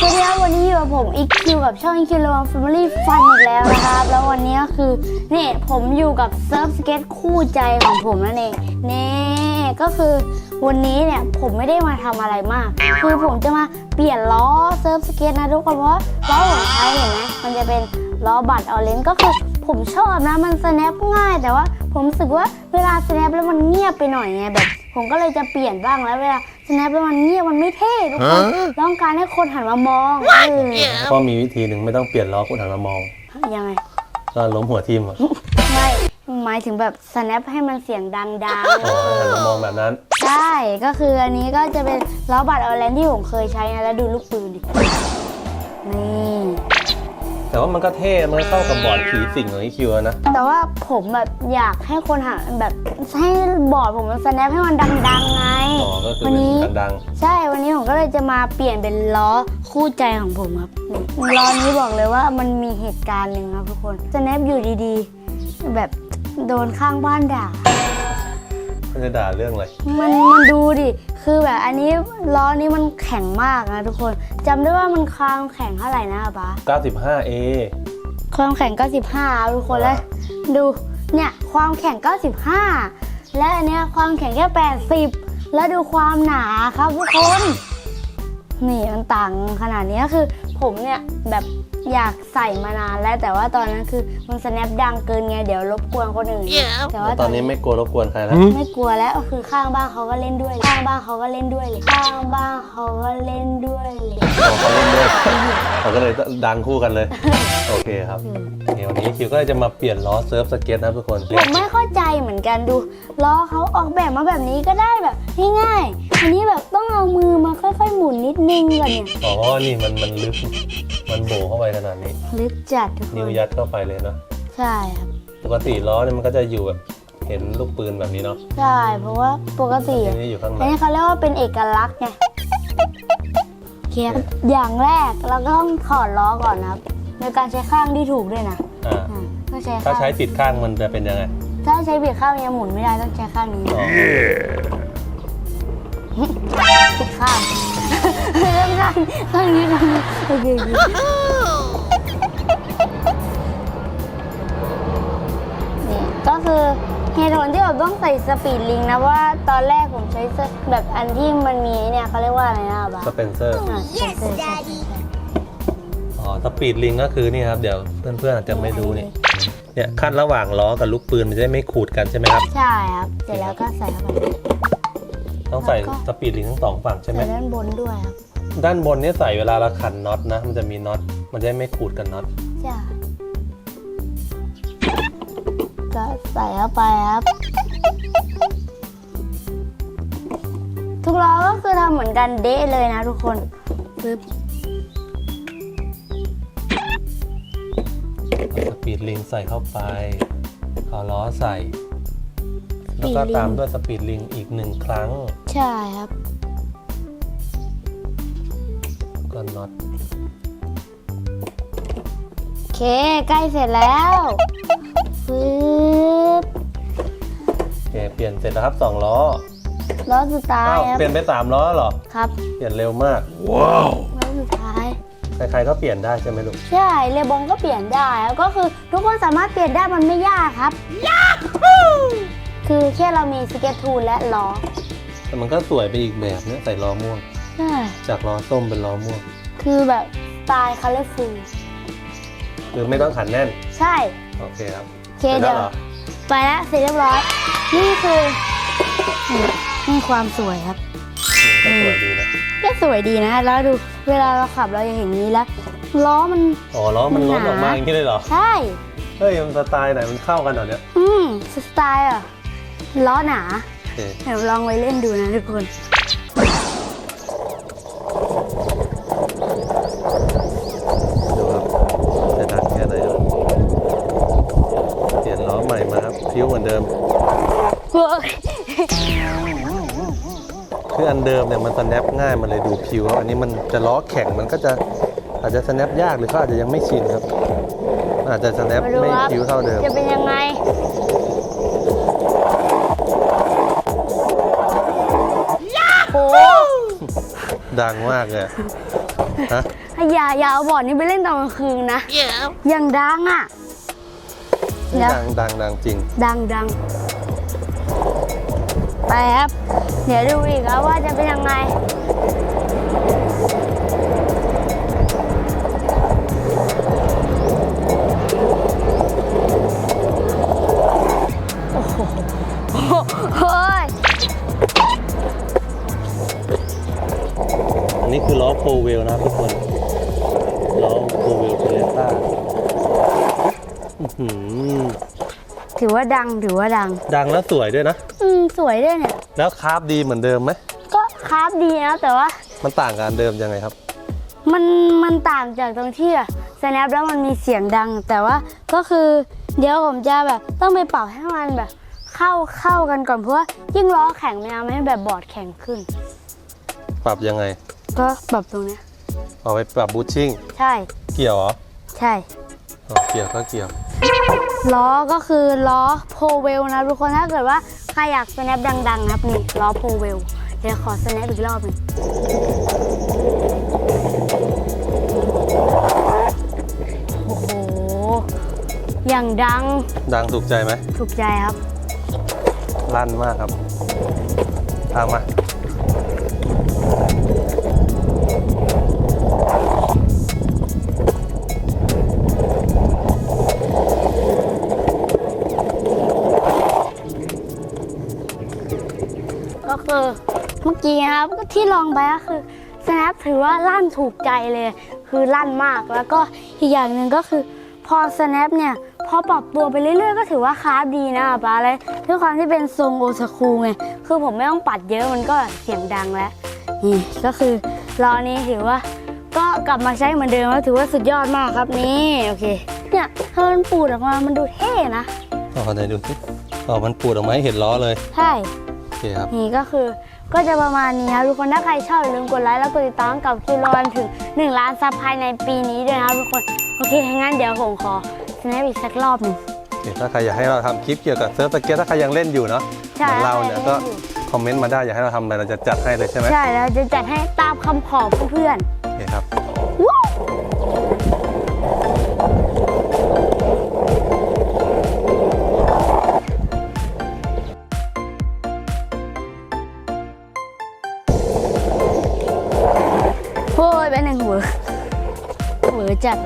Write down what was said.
สวัสดีครับวันนี้อยู่กับผมอีคิวกับช่องอีคิวระวัง Family Fun อีกแล้วนะครับ แล้ววันนี้ก็คือนี่ผมอยู่กับเซิร์ฟสเก็ตคู่ใจของผมนั่นเองนี่ก็คือวันนี้เนี่ยผมไม่ได้มาทำอะไรมาก คือผมจะมาเปลี่ยนล้อเซิร์ฟสเก็ตนะทุกคนเพราะล้อของใช้เห็นไหมมันจะเป็นล้อบัตรออเรนก็คือผมชอบนะมันสแนปง่าย แต่ว่าผมรู้สึกว่าเวลาสแนปแล้วมันเงียบไปหน่อยไงแบบ ผมก็เลยจะเปลี่ยนบ้างแล้วเวลา สแนปแล้วมันเงียบมันไม่เท่ทุกคนต้องการให้คนหันมามองเออก็มีวิธีหนึ่งไม่ต้องเปลี่ยนล้อคุณหันมามอง ยังไง ก็ล้มหัวทิ่มอะไม่หมายถึงแบบ snap ให้มันเสียงดังอ๋อหันมามองแบบนั้นๆใช่ ก็คืออันนี้ก็จะเป็นล้อบัตรออแลนที่ผมเคยใช้นะแล้วดูลูกปืนดินี่ แต่ว่ามันก็เท่มันก็เข้ากับบอร์ดผีสิงของอีคิวนะ แต่ว่าผมแบบอยากให้คนหันแบบให้บอร์ดผมมัน snap ให้มันดังๆไง อ๋อ ก็คือวันเป็นนี้ดังใช่วันนี้ผมก็เลยจะมาเปลี่ยนเป็นล้อคู่ใจของผมครับนี่ล้อนี้บอกเลยว่ามันมีเหตุการณ์หนึ่งครับทุกคน snap อยู่ดีๆ แบบโดนข้างบ้านด่าๆมันจะด่าเรื่องอะไร มันมันดูดิ คือแบบอันนี้ล้อนี้มันแข็งมากนะทุกคนจำได้ว่ามันความแข็งเท่าไหร่นะป๊า 95A ความแข็ง 95ทุกคนแล้วดูเนี่ยความแข็ง 95 และอันเนี้ยความแข็งแค่ 80 แล้วดูความหนาครับทุกคน นี่มันต่างขนาดนี้คือผมเนี่ยแบบอยากใส่มานานแล้ว แต่ว่าตอนนั้นคือมันสแนปดังเกินไงเดี๋ยวรบกวนคนอื่น แต่ว่าตอนนี้ไม่กลัวรบกวนใครแล้วไม่กลัวแล้วคือข้างบ้านเขาก็เล่นด้วยข้างบ้านเขาก็เล่นด้วยเลยข้างบ้านเขาก็เล่นด้วยเลยอ๋อ เขาเล่นด้วยเขาก็เลยดังคู่กันเลย โอเคครับเดี๋ยววันนี้คิวก็จะมาเปลี่ยนล้อเซิร์ฟสเก็ตนะทุกคนผมไม่เข้าใจเหมือนกันดูล้อเขาออกแบบมาแบบนี้ก็ได้แบบง่ายๆอันนี้แบบต้องเอามือมาค่อย ๆ หมุนนิดนึงก่อนเนี่ยอ๋อเพราะว่านี่มันมันลึกมันโบเข้าไปขนาดนี้ ลึกจัดทุกคนิ้วนยัดเข้าไปเลยเนาะใช่ครับปกติล้อเนี่ยมันก็จะอยู่แบบเห็นลูกปืนแบบนี้เนาะใช่เพราะว่าปกติทีนี้อยู่ข้างในอันนี้เขาเรียกว่าเป็นเอกลักษณ์ไงโอ เคครับอย่างแรกเราก็ต้องถอดล้อก่อนนะครับโดยการใช้ข้างที่ถูกด้วยนะอ่าอ่าก็ใช้ถ้าข้างใช้ติดข้างมันจะเป็นยังไงถ้าใช้เบียดข้างยังหมุนไม่ได้ต้องใช้ข้างนี้อ๋อผิดข้างเรื่องข้างข้างนี้ข้างนี้โอเคโอเคนี่ก็คือ เหตุผลที่ผมต้องใส่สปีดลิงนะว่าตอนแรกผมใช้เสื้อแบบอันที่มันมีเนี่ยเขาเรียกว่าอะไรนะบ้าสเปนเซอร์อ่าใช่ใช่ใช่ใช่อ๋อสปีดลิงก็คือนี่ครับ เดี๋ยวเพื่อนๆอาจจะไม่รู้นี่เนี่ยขั้นระหว่างล้อกับลูกปืนมันจะได้ไม่ขูดกันใช่ไหมครับ ใช่ครับเสร็จแล้วก็ใส่เข้าไปต้องใส่แล้วก็สปีดลิงทั้งสองฝั่งใช่ไหมใส่ด้านบนด้วยครับ ด้านบนเนี่ยใส่เวลาเราขันน็อตนะ มันจะมีน็อตมันจะได้ไม่ขูดกันน็อตใช่ ก็ใส่เข้าไปครับ ทุกล้อก็คือทำเหมือนกันเดะเลยนะทุกคนปึ๊บเอาสปีดลิงใส่เข้าไปเอาล้อใส่ แล้วก็ตามด้วยสปีดลิงอีกหนึ่งครั้ง ใช่ครับก็น็อตโอเค ใกล้เสร็จแล้ว ปึ๊บโอเคเปลี่ยนเสร็จแล้วครับสองล้อล้อสุดท้ายอ้าวครับเปลี่ยนไปสามล้อเหรอ ครับเปลี่ยนเร็วมากล้อสุดท้าย ใครๆก็เปลี่ยนได้ใช่ไหมลูก ใช่เลบองก็เปลี่ยนได้แล้วก็คือทุกคนสามารถเปลี่ยนได้มันไม่ยากครับคือแค่เรามีสเก็ตทูลและล้อแต่มันก็สวยไปอีกแบบเนี่ยใส่ล้อม่วง ใช่จากล้อส้มเป็นล้อม่วง คือแบบสไตล์คัลเลอร์ฟูลคือไม่ต้องขันแน่น ใช่ โอเคครับโอ เคสร็จเดี๋แล้ยวหรอไปแล้วเสร็จเรียบร้อย นี่คือนี่นี่ความสวยครับอืมก็สวยดีนะก็สวยดีนะ แล้วดูเวลาเราขับเราจะเห็นอย่างนี้แล้วล้อมัน อ๋อล้อมันล้นหนาออกมาอย่างนี้เลยเหรอ ใช่ เฮ้ยมันสไตล์ไหนมันเข้ากันเหรอเนี่ย อืมสไตล์อะล้อหนาโอเคเดี๋ยวลองไว้เล่นดูนะทุกคน เดิมเนี่ยมันสแนปง่ายมันเลยดูพิวครับอันนี้มันจะล้อแข็งมันก็จะอาจจะสแนปยากหรือเขาอาจจะยังไม่ชินครับมันอาจจะสแนปมาดูไม่ครับพิวเท่าเดิมจะเป็นยังไงโอ้ดังมากเลยฮะอย่าอย่าเอาบอร์ดนี้ไปเล่นตอนกลางคืนนะอย่างดังอะเดี๋ยวดังดังดังจริง ดังดัง ไปครับ เดี๋ยวดูอีกครับว่าจะเป็นยังไงโอ้โหเฮ้ยอันนี้คือล้อโฟเวลนะครับทุกคน ล้อโฟเวลเทเลต้าอื้อหือ ถือว่าดังถือว่าดัง ดังแล้วสวยด้วยนะ อืมสวยด้วยเนี่ย แล้วคาร์บดีเหมือนเดิมไหม ก็คราฟดีนะแต่ว่า มันต่างกับอันเดิมยังไงครับ มันมันต่างจากตรงที่อะสแนปแล้วมันมีเสียงดัง แต่ว่าก็คือเดี๋ยวผมจะแบบ ต้องไปปรับให้มันแบบ เข้าเข้ากันก่อนเพราะว่ายิ่งล้อแข็งมันทำให้แบบบอร์ดแข็งขึ้น ปรับยังไงก็ปรับตรงเนี้ยเอาไปปรับบูชชิ่ง ใช่ เกี่ยวเหรอ ใช่อ๋อเกี่ยวก็เกี่ยว ล้อก็คือล้อโพเวลนะทุกคนถ้าเกิดว่าใครอยากสแนปดังๆนะครับนี่ล้อโพเวลเดี๋ยวขอสแนปอีกรอบหนึงโอ้โห อย่างดังดังถูกใจไหมถูกใจครับ ลั่นมากครับตามมา เมื่อกี้นะครับก็ที่ลองไปก็คือ snap ถือว่าลั่นถูกใจเลย คือลั่นมากแล้วก็อีกอย่างหนึ่งก็คือ พอ snap เนี่ยพอปรับตัวไปเรื่อยๆ ก็ถือว่าคราฟดีนะป้าเลยด้วยความที่เป็นทรงโอซาคุไงคือผมไม่ต้องปัดเยอะมันก็เสียงดังแล้วนี่ก็คือล้อนี้ถือว่า ก็กลับมาใช้เหมือนเดิมแล้วถือว่าสุดยอดมากครับนี่โอเคเนี่ยถ้ามันปูดออกมามันดูเท่นะอ๋อไหนดูสิอ๋อมันปูดออกมาให้เห็นล้อเลย ใช่โอเคครับนี่ก็คือ ก็จะประมาณนี้ครับทุกคนถ้าใครชอบอย่าลืมกดไลค์แล้วกดติดตามกับคิวรอนถึง 1 ล้านซับภายในปีนี้ด้วยนะครับทุกคนโอเคงั้นเดี๋ยวผมขอสแนปอีกสักรอบหนึ่งโอเคถ้าใครอยากให้เราทำคลิปเกี่ยวกับเซิร์ฟสเก็ตถ้าใครยังเล่นอยู่เนาะใช่เหมือนเราเนี่ยก็ใครยังเล่นอยู่คอมเมนต์มาได้อยากให้เราทำอะไรเราจะจัดให้เลยใช่ไหมใช่แล้วจะจัดให้ตามคำขอเพื่อนโอเคครับ ๆว้าวโอ้ยเป็นหนึ่งหัวหัวจัด